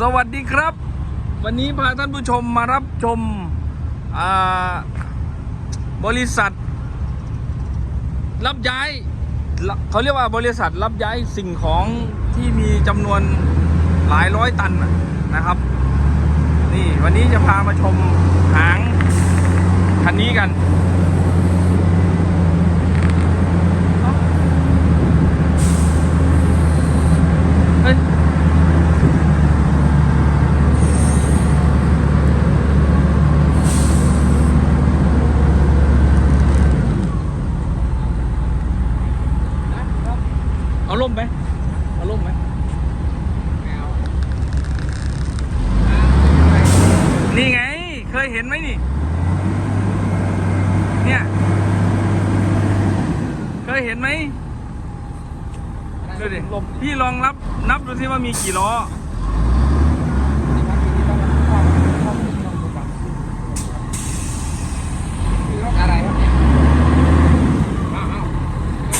สวัสดีครับ วันนี้พาท่านผู้ชมมารับชมบริษัท รับย้ายเขาเรียกว่าบริษัทรับย้ายสิ่งของที่มีจำนวนหลายร้อยตันนะนะครับ นี่วันนี้จะพามาชมหางคันนี้กันเอ้าเฮ้ย เอาล่มไหมเอาล่มไหมนี่ไง เคยเห็นไหมนี่ เนี่ย เคยเห็นไหมดูดิ พี่ลองนับ นับดูสิว่า มีกี่ล้อ อะไรครับเนี่ยอ้าวอ้าว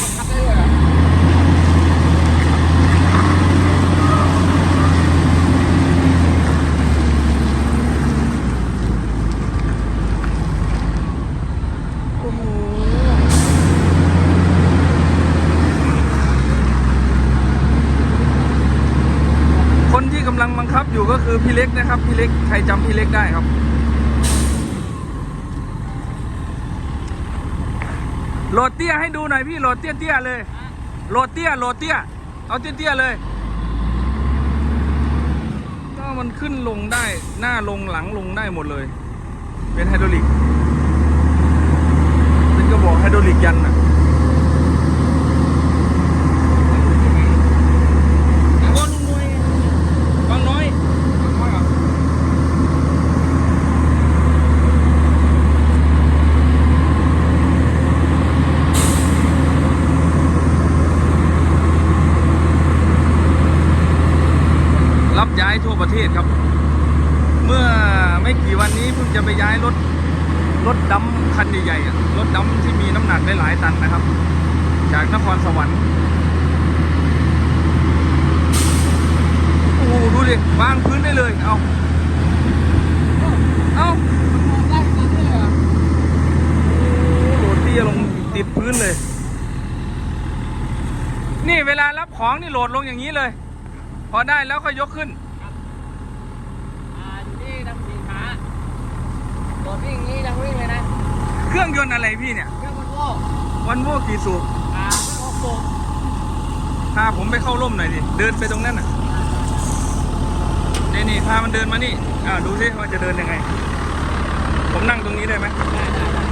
มันคัดได้ด้วยเหรอ โอ้โห คนที่กำ ลังบังคับอยู่ก็คือพี่เล็กนะครับพี่เล็กใครจำพี่เล็กได้ครับ โหลดเตี้ยให้ดูหน่อยพี่โหลดเตี้ยเตี้ยเลย โหลดเตี้ยโหลดเตี้ย เอาเตี้ยเตี้ยเลย ก็มันขึ้นลงได้หน้าลงหลังลงได้หมดเลย เป็นไฮดรอลิก เป็นกระบอกไฮดรอลิกยันน่ะบอลหน่วยบางน้อย น้อยเหรอ รับย้ายทั่วประเทศครับ เมื่อไม่กี่วันนี้เพิ่งจะไปย้ายรถ รถดำคันใหญ่ๆอะรถดำที่มีน้ำหนักได้หลายตันนะครับ จากนครสวรรค์ โอ้โห ดูดิวางพื้นได้เลย เอาเอาได้คัดได้ด้วยเหรอโหลดเตี้ยลงติดพื้นเลย นี่เวลารับของนี่โหลดลงอย่างนี้เลย พอได้แล้วก็ยกขึ้นอ่าอยู่ที่ทำสินค้าโดดวิ่งอย่างนี้ยังวิ่งเลยนะ เครื่องยนต์อะไรพี่เนี่ย เครื่องมันโว้วันโวกี่สูบอ่าเครื่องหกสูบพาผมไปเข้าร่มหน่อยดิ เดินไปตรงนั้นน่ะ นี่นี่พามันเดินมานี่อ่าดูสิว่าจะเดินยังไง ผมนั่งตรงนี้ได้ไหมได้ได้ได้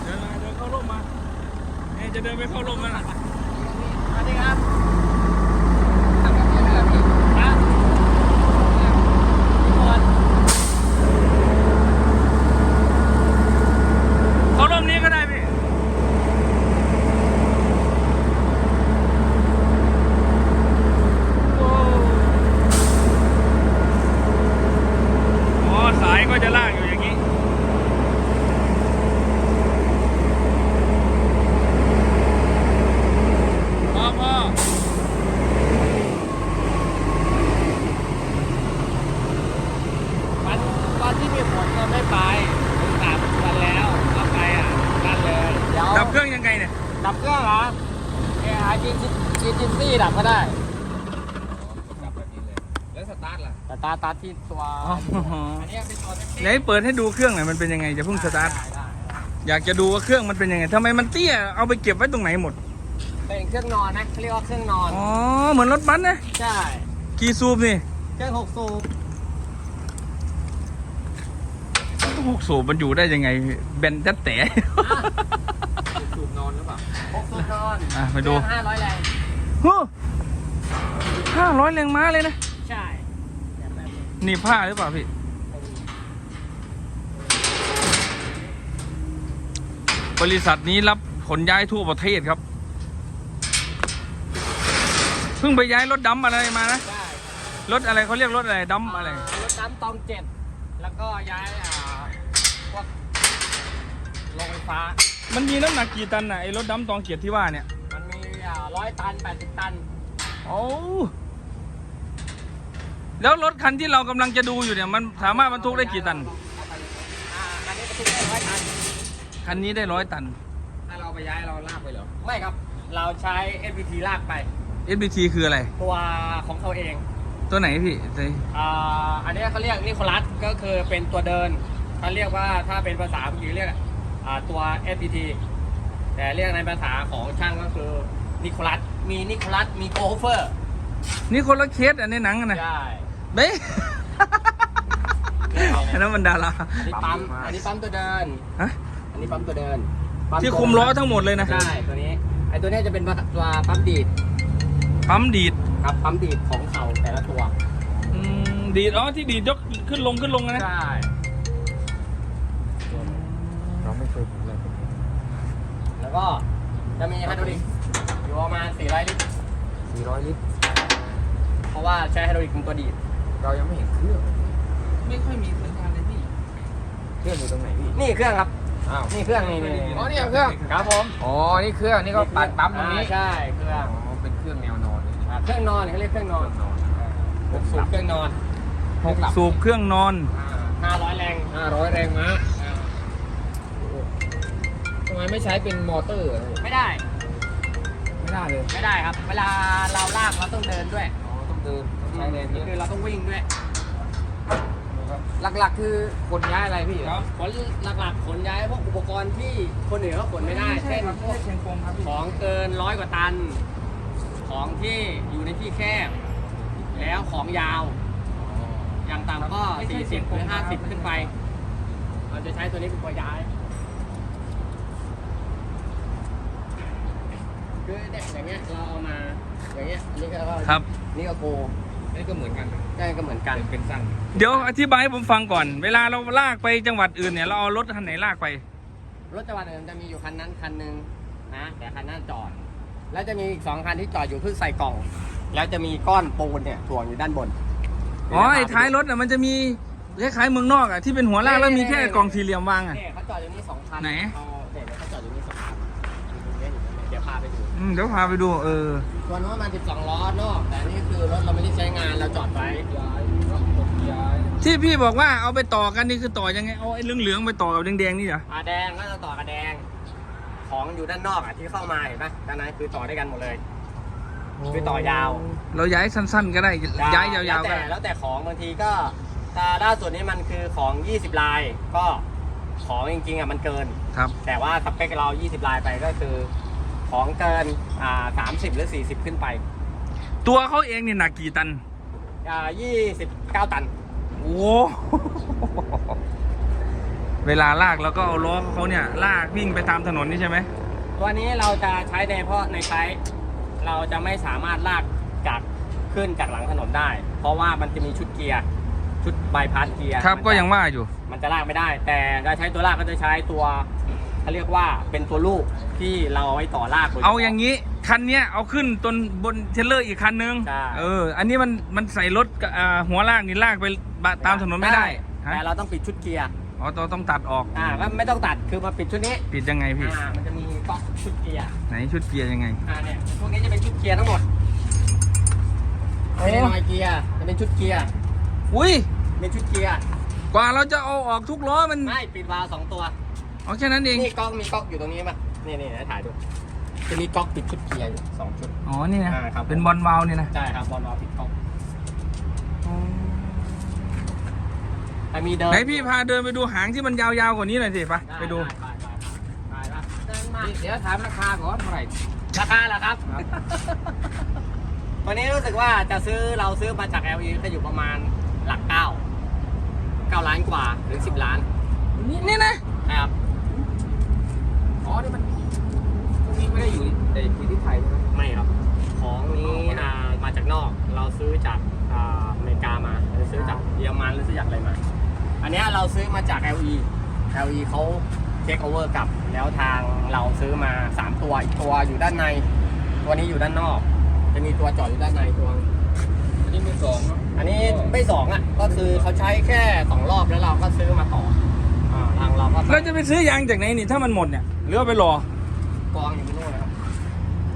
เดินมาเข้าร่มาจะเดินไปเข้าร่มนั่นน่ะสวัสดีครับทำแบบนี้เลยเหรอพี่ฮะพี่บอล เข้าร่มนี้ก็ได้พี่ โอ้อ๋อสายก็จะลากอยู่อย่างนี้ พอพอ วันวันที่มีฝนก็ไม่ไปถึงสามวันแล้วก็ไปอะนั่นเลยเดี๋ยว ดับเครื่องยังไงเนี่ย ดับเครื่องเหรอเอไอจีจีจีซี่ดับก็ได้ จับแบบนี้เลย แล้วสตาร์ทล่ะ แต่ตาร์ ทตัดที่ตัวอ๋ออันนี้เป็นตัวเซฟตี้ไหนเปิดให้ดูเครื่องหน่อยมันเป็นยังไงจะเพิ่งสตาร์ทได้ได้อยากจะดูว่าเครื่องมันเป็นยังไงทำไมมันเตี้ยเอาไปเก็บไว้ตรงไหนหมดเป็นเครื่องนอนนะเขาเรียกว่าเครื่องนอน อ๋อเหมือนรถบัสนะใช่ กี่ซูบนี่เครื่องหกสูบหกสูบมันอยู่ได้ยังไงแบนจัดแต่ สูบนอนหรือเปล่าหกสูบนอนอะไปดู ห้าร้อยแรง ห้าร้อยแรงม้าเลยนะใช่แบบแบบ นี้หนี่ผ้าหรือเปล่าพี่ บริษัทนี้รับขนย้ายทั่วประเทศครับ เพิ่งไปย้ายรถดำอะไรมานะใช่รถอะไรเขาเรียกรถอะไรดัมอะไร รถน้ำตองเจ็ดแล้วก็ย้ายอ่าพวกโรงไฟฟ้า มันมีน้ำหนักกี่ตันน่ะไอ้รถดัมตองเกียรติที่ว่าเนี่ย มันมีอ่าร้อยตันแปดสิบตัน โอ้ แล้วรถคันที่เรากำลังจะดูอยู่เนี่ยมันสามารถบรรทุกได้กี่ตัน อ่าอันนี้บรรทุกได้ร้อยตัน คันนี้ได้ร้อยตัน ถ้าเราไปย้ายเราลากไปเหรอ ไม่ครับ เราใช้ FPT ลากไป SBT คืออะไร ตัวของเขาเอง ตัวไหนพี่ไอ้อ่า อันนี้เขาเรียกนิโคลัส ก็คือเป็นตัวเดินเขาเรียกว่าถ้าเป็นภาษาผู้หญิงเรียกอ่าตัว FPT แต่เรียกในภาษาของช่างก็คือนิโคลัส มีนิโคลัส มีโกเฟอร์ นี่คนละเคสอันในหนังอะนะ ใช่ เบ้อันนั้นมันดาราอันนี้ปั๊ม อันนี้ปั๊มตัวเดิน ฮะ อันนี้ปั๊มตัวเดินปั๊ที่คุมล้อทั้งหมดเลยนะใช่ตัวนี้ ไอตัวนี้จะเป็นตัวปั๊มดีด ปั๊มดีดครับปั๊มดีดของเขาแต่ละตัวอืมดีดอ๋อที่ดีดยกขึ้นลงขึ้นลงนะ ใช่เราไม่เคยเห็นเลยแล้วก็จะมีไฮดรอลิกอยู่ประมาณ400ลิตร400ลิตร เพราะว่าใช้ไฮดรอลิกเป็นตัวดีด เรายังไม่เห็นเครื่อง ไม่ค่อยมีสัญญาณเลยพี่เครื่องอยู่ตรงไหนพี่นี่เครื่องครับอ้าวนี่เครื่องนี่นี่อ๋อนี่เครื่องครับผมอ๋อนี่เครื่องนี่ก็ปัดปั๊มตรงนี้อ่าใช่เครื่องอ๋อเป็นเครื่องแนวนอนเลยอ่าเครื่องนอนเขาเรียกเครื่องนอนนอนหกสูบเครื่องนอนหกหลับสูบเครื่องนอนห้าร้อยแรง500แรงม้าทำไมไม่ใช้เป็นมอเตอร์อะไม่ได้ ไม่ได้เลย ไม่ได้ครับ เวลาเราลากเราต้องเดินด้วย อ๋อ ต้องเดินต้อง ใช้แรงเยอะคือเราต้องวิ่งด้วยหลักๆ คือคนย้ายอะไรพี่ครับขนหลักๆขนย้ายพวกอุปกรณ์ที่คนอื่นเขาขนไม่ได้เช่นพวกเชียงคงครับพี่ของเกินร้อยกว่าตัน ของที่อยู่ในที่แคบ แล้วของยาว อย่างต่ำก็40หรือ50ขึ้นไป เราจะใช้ตัวนี้เป็นตัวย้ายคือเนี่ยอย่างเงี้ยเราเอามาอย่างเงี้ยอันนี้ก็ครับนี่ก็โก นี่ก็เหมือนกันได้ก็เหมือนกัน เป็นสั้นเดี๋ยวอธิบายให้ผมฟังก่อน เวลาเราลากไปจังหวัดอื่นเนี่ยเราเอารถคันไหนลากไป รถจักรยานยนต์จะมีอยู่คันนั้นคันหนึ่งนะแต่คันนั้นจอด แล้วจะมีอีกสองคันที่จอดอยู่เพื่อใส่กล่อง แล้วจะมีก้อนปูนเนี่ยถ่วงอยู่ด้านบนอ๋อไอ้ท้ายรถอะมันจะมีคล้ายๆเมืองนอกอะที่เป็นหัวลากแล้วมีแค่กล่องสี่เหลี่ยมวางอะเนี่ยเขาจอดอยู่นี่สองคันไหนเอาเนี่ยเขาจอดอยู่นี่สองคันอันนี้อยู่ตรงนี้เดี๋ยวพาไปดู อืมเดี๋ยวพาไปดูเออตัวนู้นมัน12ล้อนอกแต่อันนี่คือรถเราไม่ได้ใช้งานเราจอดไว้ย้ายก็กดย้ายที่พี่บอกว่าเอาไปต่อกันนี่คือต่อยังไงเอาไอ้เหลืองๆไปต่อกับแดงๆนี่เหรออ่าแดงก็จะต่อกับแดง ของอยู่ด้านนอกอะที่เข้ามาเห็นปะด้านในคือต่อด้วยกันหมดเลยคือต่อยาว เราย้ายสั้นๆก็ได้ย้ายยาวๆก็แล้ได้แต่แล้วแต่ของบางทีก็ถ้าด้านส่วนนี้มันคือของ 20 ลายก็ของจริงๆอะมันเกินครับ แต่ว่าสเปคเรา 20 ลายไปก็คือ ของเกินอ่า30หรือ40ขึ้นไปตัวเขาเองนี่หนักกี่ตัน อ่า29ตัน โอ้เวลาลากเราก็เอาล้อเขาเนี่ย ลากวิ่งไปตามถนนนี่ใช่ไหมตัวนี้เราจะใช้ในเพราะในไซต์เราจะไม่สามารถลากจากขึ้นจากหลังถนนได้ เพราะว่ามันจะมีชุดเกียร์ชุดบายพาสเกียร์ครับมันจะก็ยังว่าอยู่ มันจะลากไม่ได้ แต่เราใช้ตัวลากก็จะใช้ตัว เขาเรียกว่าเป็นตัวลูกที่เราเอาไว้ต่อลากโดฉพะ เอาอย่างนี้คันเนี้ยเอาขึ้นตนบนเทรลเลอร์อีกคันนึงใช่ เออ อันนี้มันมันใส่รถกับอ่าหัวลากนี่ลากไปบะตามถนนไม่ได้ฮะแต่เราต้องปิดชุดเกียร์อ๋อต้องต้องตัดออกอ่าก็ไม่ต้องตัดคือมาปิดชุดนี้ปิดยังไงพี่อ่ามันจะมีก๊อกชุดเกียร์ไหนชุดเกียร์ยังไง อ่าเนี่ยพวกนี้จะเป็นชุดเกียร์ทั้งหมดโอ้ไม่ได้น้อยเกียร์จะเป็นชุดเกียร์อุ้ยเป็นชุดเกียร์กว่าเราจะเอาออกทุกล้อมันไม่ปิดวาล์วสองตัว เอาแค่นั้นเอง นี่ก๊อกมีก๊อกอยู่ตรงนี้ป่ะนี่นี่ให้ถ่ายดูจะมีก๊อกปิดชุดเกียร์อยู่สองชุด อ๋อ นี่นะ อ่าครับ เป็นบอลวาลวเนี่ยนะใช่ครับบอลวาล์วปิดก๊อกแต่มีเดินไหนพี่พาเดินไปดูหางที่มันยาวๆกว่านี้หน่อยสิไปะไปดู ไปไปไปไปเดินมาเดี๋ยวถามราคาก่อนเท่าไหร่ราคาเหรอครับ วันนี้รู้สึกว่าจะซื้อเราซื้อมาจาก LE จะอยู่ประมาณหลักเก้าเก้าล้านกว่าถึงสิบล้าน นี่นี่นะนะครับอ๋อ นี่มันพวกนี้ไม่ได้อยู่แต่อยู่ที่ไทยใช่ไหมไม่ครับ ของนี้อ่ามาจากนอก เราซื้อจากอ่าอเมริกามาหรือซื้อจากเยอรมันหรือซื้อจากอะไรมา อันเนี้ยเราซื้อมาจาก LE LE เขาเทคโอเวอร์กลับ แล้วทางเราซื้อมา 3 ตัว อีกตัวอยู่ด้านใน ตัวนี้อยู่ด้านนอก จะมีตัวจอดอยู่ด้านในตัวอันนี้มือสองเนาะอันนี้สองอะ ก็คือเขาใช้แค่สองรอบแล้วเราก็ซื้อมาต่ออ่าทาง เราก็เราจะไปซื้อยางจากไหนนี่ถ้ามันหมดเนี่ยหรือว่าไปรอกองอยู่ที่นู่นนะครับ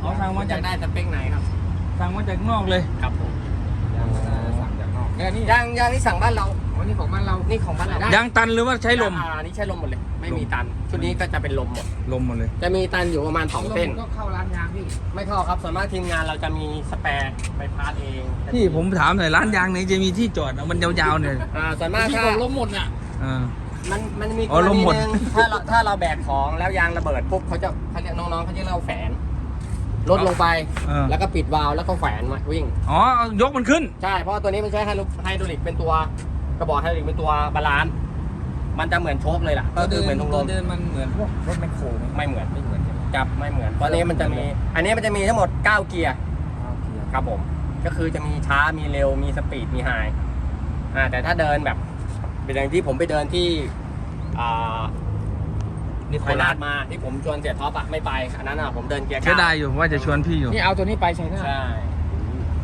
เอาทางมาจาจากกได้สเปคไหนครับทางมาจากนอกเลย ครับผมยางสั่งจากนอกแล้วนี่ยางยางที่สั่งบ้านเรา วันนี้ของบ้านเรา นี่ของบ้านเรายางตันหรือว่าใช้ลมอ่าอันนี้ใช้ลมหมดเลย ไม่มีลมตัน ชุดนี้ก็จะเป็นลมหมด ลมหมดเลย จะมีตันอยู่ประมาณสองเส้น ก็เข้าร้านยางพี่ไม่เข้าครับ ส่วนมากทีมงานเราจะมีสแปร์ไปพาร์ทเองพี่ผมถามหน่อยร้านยางไหนจะมีที่จอดเอามันยาวๆเนี่ยอ่าส่วนมากที่ถ้า ผมล้มหมดน่ะเออ มันมันมีกอ๋อรลมณีหมด หนึงถ้าเราถ้าเราแบกของแล้วยางระเบิดปุ๊บเขาจะเขาเรียกน้องๆเขาจะเล่าแฝนลดลงไป เออแล้วก็ปิดวาล์วแล้วก็แขวนมาวิ่ง อ๋อยกมันขึ้น ใช่เพราะว่าตัวนี้มันใช้ไฮดรไฮดรอลิกเป็นตัวกระบอกไฮดรอลิกเป็นตัวบาลานซ์มันจะเหมือนโชคเลยล่ะ ก็คือเหมือนถุงลมเดินมันเหมือนพวกรถแมคโครไหมไม่เหมือนไม่เหมือนใช่ไหมจับไม่เหมือนตัวนี้มันจะมี อันนี้มันจะมีทั้งหมด 9 เกียร์โอเคครับผม ก็คือจะมีช้ามีเร็วมีสปีดมีไฮอ่าแต่ถ้าเดินแบบ เป็นอย่างที่ผมไปเดินที่อ่านี่โคโคราราชชมาที่ผมชวนเสียท็อปอะไม่ไปอันนั้นอะผมเดินเกียร์ใช้เก้าได้อยู่ว่าจะชวนพี่อยู่ นี่เอาตัวนี้ไปใช้ได้ใช่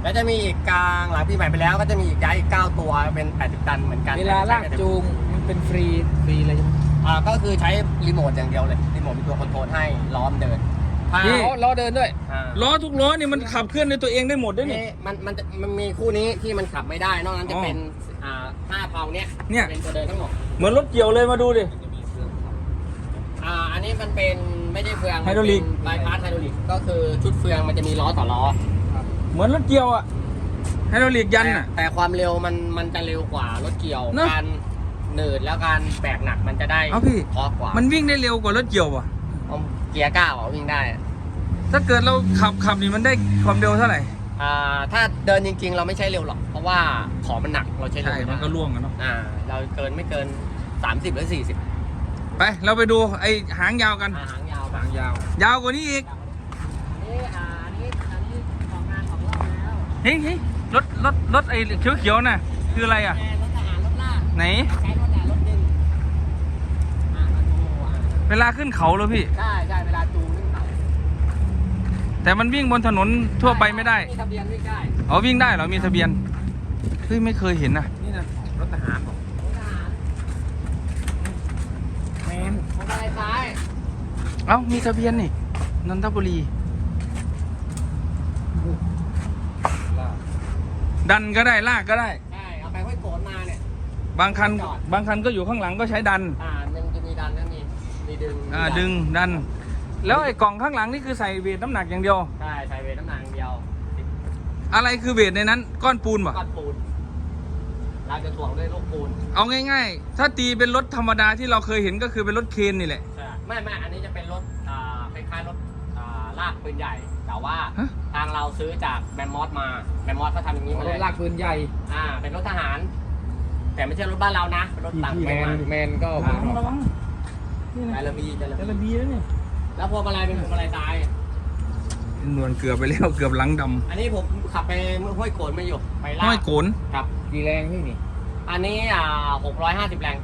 แล้วจะมีอีกกลางหลังปีใหม่ไปแล้วก็จะมีอีกย้ายอีก9ตัวเป็น 80 ตันเหมือนกันเวลาลากจูงมันเป็นฟรีฟรีเลยใช่ไหมอ่าก็คือใช้รีโมทอย่างเดียวเลยรีโมทเป็นตัวคอนโทรลให้ล้อมเดินถ้านี่ล้อล้อเดินด้วยอ่าล้อทุกล้อนี่มันขับเคลื่อนในตัวเองได้หมดด้วยนี่นี่มันมันจะมันมีคู่นี้ที่มันขับไม่ได้ นอกนั้นจะอ๋อเป็น อ่าห้าเพลาเนี้ยเนี่ย เป็นตัวเดินทั้งหมดเหมือนรถเกี่ยวเลยมาดูดิ อ่าอันนี้มันเป็นไม่ได้เฟืองไฮดรอลิก บายพาสไฮดรอลิกก็คือชุดเฟืองมันจะมีล้อต่อล้อเหมือนรถเกี่ยวอะให้เราเรียกยันอะ แต่แต่ความเร็วมันมันจะเร็วกว่ารถเกี่ยวเนอะการหนืดแล้วการแบกหนักมันจะได้เอาพี่ ทอร์กกว่ามันวิ่งได้เร็วกว่ารถเกี่ยวอะ เอาเกียร์เก้าอะวิ่งได้อะถ้าเกิดเราขับขับนี่มันได้ความเร็วเท่าไหร่ อ่าถ้าเดินจริง ๆ เราไม่ใช้เร็วหรอก เพราะว่าของมันหนักเราใช้เร็วใช่ไม่ได้มันก็ล่วงกันเนาะอ่า เราเกินไม่เกิน 30 หรือ 40ไปเราไปดูไอ้หางยาวกัน อ่าหางยาวหางยาว ยาวกว่านี้อีกอันนี้อ่าอันนี้อันนี้ของงานของเราแล้วเฮ้ยเฮ้ยรถรถรถไอ้เขียวๆน่ะคืออะไรอะแรถทหารรถลากไหน ใช้รถด่ารถดึงอ่ามาดูอ่าเวลาขึ้นเขาเลยพี่ ใช่ใช่เวลาจูงขึ้นเขา แต่มันวิ่งบนถนนทั่วไปไม่ได้ มีทะเบียนวิ่งได้อ๋อวิ่งได้เหรอ มีทะเบียน เฮ้ยไม่เคยเห็นนะ นี่นะรถทหารบอกรถทหารแมนของอะไรซ้ายเอ้า มีทะเบียนนี่ นนทบุรีลากดันก็ได้ลากก็ได้ ใช่เอาไปห้อยโขนมาเนี่ยบางคันจอดบางคันก็อยู่ข้างหลังก็ใช้ดัน อ่ามันจะมีดันนะมีมีดึงอ่ามีดึงดัน แล้วไอ้กล่องข้างหลังนี่คือใส่เวทน้ำหนักอย่างเดียว ใช่ใช้เวทน้ำหนักอย่างเดียวติดอะไรคือเวทในนั้นก้อนปูนป่ะก้อนปูนเราจะถ่วงด้วยลูกปูน เอาง่าย ๆ ถ้าตีเป็นรถธรรมดาที่เราเคยเห็นก็คือเป็นรถเคนนี่แหละใช่ไม่ไม่อันนี้จะเป็นรถอ่าคล้ายๆรถอ่าลากปืนใหญ่ แต่ว่าฮะทางเราซื้อจากแมมมอสมาแมมมอสเขาทำอย่างนี้มารเลถยลากปืนใหญ่ อ่า เป็นรถทหาร แต่ไม่ใช่รถบ้านเรานะเป็นรถต่างแมประเทนศแมนก็ระวังระวังนี่ใจนะระบีใจระจะบีระบีแล้วเนี่ย แล้วพวงมาลัยเป็นพวงมาลัยซ้าย นวลเกือบไปแล้วเกือบหลังดอันนี้ผมขับไปเมื่อห้วยโขนมาอยู่ไปำลาห้อยกโกนครับ กี่แรงพี่นี่อันนี้อ่า650แรง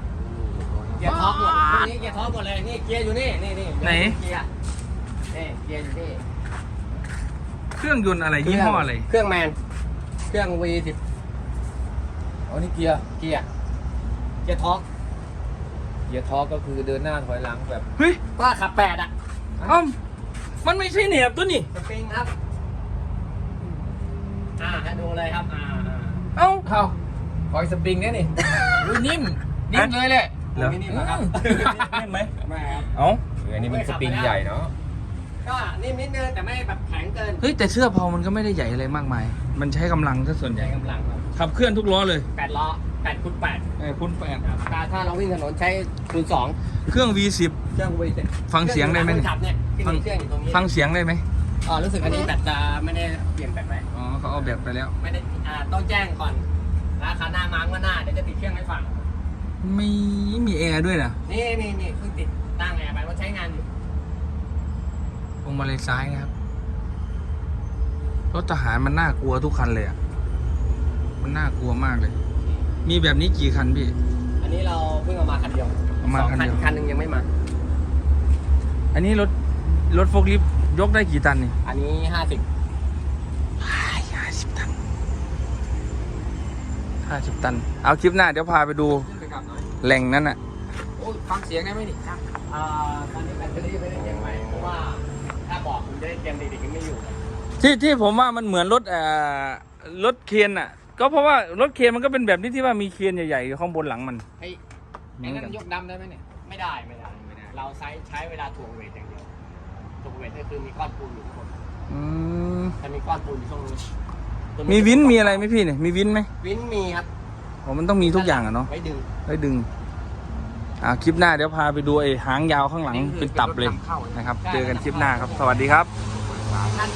เกียร์ท็อปหมดพวกนี้เกียร์ท็อปหมดเลย นี่เกียร์อยู่นี่ นี่นี่ไหน เกียร์นี่เกียร์อยู่นี่ เครื่องยนต์อะไรยี่ห้ออะไรเครื่องแมน เครื่อง V10 อ๋อนี่เกียร์ เกียร์ เกียร์ท็อปเกียร์ทอร์กก็คือเดินหน้าถอยหลังแบบเฮ้ยก็ขับแปดอะ เอ้ามันไม่ใช่เหนียบตัวนี่ สปริงครับ อ่าให้ดูเลยครับ อ่าอ่าเอ้าเข้าคอยสปริงเนี่ยนี่ดูนิ่ม นิ่มเลยแหละ เหรอ ไม่นิ่มนะครับนิ่มไหมไม่ครับ เอ้าอันนี้มันสปริงใหญ่เนาะก็นิ่มนิดนึงแต่ไม่แบบแข็งเกินเฮ้ยแต่เสื้อเพามันก็ไม่ได้ใหญ่อะไรมากมาย มันใช้กำลังซะส่วนใหญ่ ใช้กำลังครับขับเคลื่อนทุกล้อเลย แปดล้อ แปดคูณแปดไอ้พุ่นแปดครับถ้าถ้าเราวิ่งถนนใช้คูณสองเครื่อง V10 เครื่องวีเซ็ตฟังเสียงได้ไหมคเนี่ยขับเนี่ยที่มีเครื่องอยู่ตรงนี้ฟังเสียงได้ไหมอ๋อรู้สึกอันนี้แบตจะไม่ได้เปลี่ยนแบตไว้อ๋อเขาเอาแบบไปแล้ว ไม่ได้อ่าต้องแจ้งก่อนนะคันหน้ามาร์กว่าหน้าเดี๋ยวจะติดเครื่องให้ฟังไม่มีแอร์ด้วยนะนี่นี่นี่เพิ่งติดตั้งแอร์ไปว่าใช้งานอยู่พวงมาลัยซ้ายนะครับรถทหารมันน่ากลัวทุกคันเลยอะมันน่ากลัวมากเลย มีแบบนี้กี่คันพี่ อันนี้เราเพิ่งเอามาคันเดียวเอามาสองคันเดียว คันหนึงยังไม่มา อันนี้รถรถโฟล์คลิฟต์ยกได้กี่ตันนี่อันนี้ห้าสิบห้าสิบตันถ้าห้าสิบตัน เอาคลิปหน้าเดี๋ยวพาไปดูขึ้นไปกลับหน่อยแหล่งนั้นอะ โอ้ยฟังเสียงได้ไหมนี่อ่าตอนนี้แบตเตอรี่ไม่ได้เตรียมไว้เพราะว่าถ้าบอกคุณจะได้เตรียมเด็กๆยังไม่อยู่ ที่ที่ผมว่ามันเหมือนรถเอ่อรถเคนอะ ก็เพราะว่ารถเคนมันก็เป็นแบบนี้ที่ว่ามีเคนใหญ่ๆอยู่ข้างบนหลังมัน ไอ้เหมืไอ้อนนั่กันนยกดำได้ไหมเนี่ย ไม่ได้ไม่ได้ ไม่ได้ เราใช้ใช้เวลาถ่วงเวทอย่างเดียวถ่วงเวทก็คือมีก้อนปูนอยู่ข้างบนอืมจะมีก้อนปูนอยู่ช่วงนี้ตัวมีวินมีอะไรไหมพี่เนี่ยมีวินไหมวินมีครับอ๋อมันต้องมีทุกอย่างอะเนาะไว้ดึงไว้ดึง อ่าคลิปหน้าเดี๋ยวพาไปดูไอ้หางยาวข้างหลังเป็นตับเลยนะครับ เจอกันคลิปหน้าครับ สวัสดีครับ นั่น